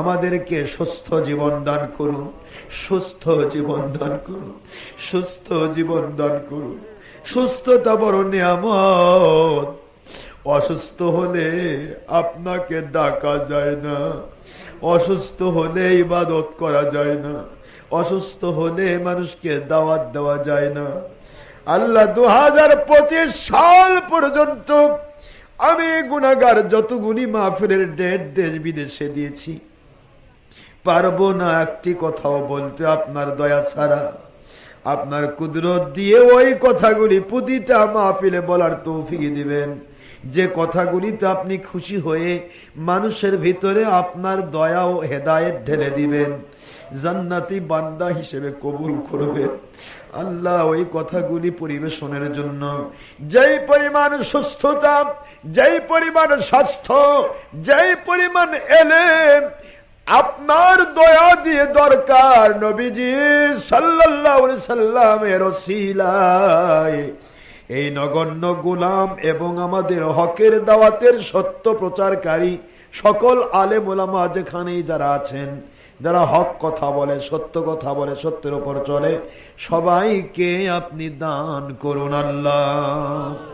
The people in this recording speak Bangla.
আমাদেরকে সুস্থ জীবন দান করুন, সুস্থ জীবন দান করুন, সুস্থ জীবন দান করুন, সুস্থতা বড় নিয়ামত। অসুস্থ হলে আপনাকে ডাকা যায় না, অসুস্থ হলে ইবাদত করা যায় না, অসুস্থ হলে মানুষকে দাওয়াত দেওয়া যায় না। আল্লাহ দু হাজার পঁচিশ সাল পর্যন্ত আমি গুনাগার যতগুলি মাহফিলের ডেট দেশ বিদেশে দিয়েছি পারব না একটি কথাও বলতে আপনার দয়া ছাড়া। আপনার কুদরত দিয়ে ওই কথাগুলি প্রতিটা মাহফিলে বলার তৌফিক দিবেন। যে কথাগুলিতে আপনি খুশি হয়ে মানুষের ভিতরে আপনার দয়া ও হেদায়েত ঢেলে দিবেন, জান্নাতি বান্দা হিসেবে কবুল করবে। আল্লাহ ওই কথাগুলি পরিবেশনের জন্য যেই পরিমাণ সুস্থতা, যেই পরিমাণ স্বাস্থ্য, যেই পরিমাণ এলেম আপনার দয়া দিয়ে দরকার নবীজি সাল্লামের এই নগণ্য গুলাম এবং আমাদের হকের দাওয়াতের সত্য প্রচারকারী সকল আলেম ওলামা যেখানেই যারা আছেন, যারা হক কথা বলে, সত্য কথা বলে, সত্যের উপর চলে, সবাইকে আপনি দান করুন আল্লাহ।